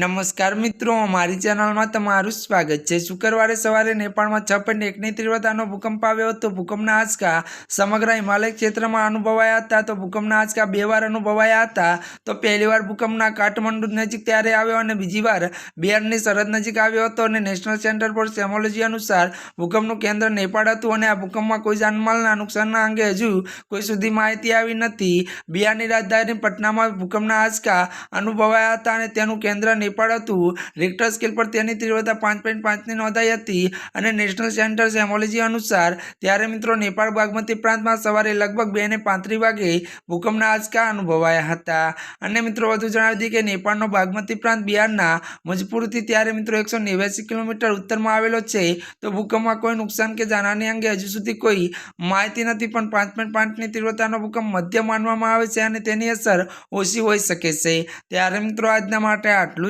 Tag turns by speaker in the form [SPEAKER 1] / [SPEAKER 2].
[SPEAKER 1] નમસ્કાર મિત્રો, અમારી ચેનલમાં તમારું સ્વાગત છે. શુક્રવારે સવારે નેપાળમાં છ પોઈન્ટ એકની તીવ્રતાનો ભૂકંપ આવ્યો હતો. ભૂકંપના આંચકા સમગ્ર હિમાલય ક્ષેત્રમાં અનુભવાયા હતા. તો ભૂકંપના આંચકા બે વાર અનુભવાયા હતા. તો પહેલી વાર ભૂકંપના કાઠમંડુ નજીક ત્યારે આવ્યો અને બીજી વાર બિહારની સરહદ નજીક આવ્યો હતો અને નેશનલ સેન્ટર ફોર સેમોલોજી અનુસાર ભૂકંપનું કેન્દ્ર નેપાળ હતું અને આ ભૂકંપમાં કોઈ જાનમાલના નુકસાનના અંગે હજુ કોઈ સુધી માહિતી આવી નથી. બિહારની રાજધાની પટનામાં ભૂકંપના આંચકા અનુભવાયા હતા અને તેનું કેન્દ્ર નેપાળ હતું રિક્ટર સ્કેલ પર તેની તીવ્રતા પાંચ પોઈન્ટ પાંચની નોંધાઈ હતી અને નેશનલ સેન્ટર સેમોલોજી અનુસાર ત્યારે મિત્રો નેપાળ બાગમતી પ્રાંતમાં સવારે લગભગ બે ને પાંત્રીસ વાગે ભૂકંપના આંચકા અનુભવાયા હતા. અને મિત્રો વધુ જણાવી દઈએ કે નેપાળનો બાગમતી પ્રાંત બિહારના મજપુરથી ત્યારે મિત્રો એકસો નેવ્યાસી કિલોમીટર ઉત્તરમાં આવેલો છે. તો ભૂકંપમાં કોઈ નુકસાન કે જાનહાની અંગે હજુ સુધી કોઈ માહિતી નથી, પણ પાંચ પોઈન્ટ પાંચની તીવ્રતાનો ભૂકંપ મધ્ય માનવામાં આવે છે અને તેની અસર ઓછી હોઈ શકે છે. ત્યારે મિત્રો આજના માટે આટલું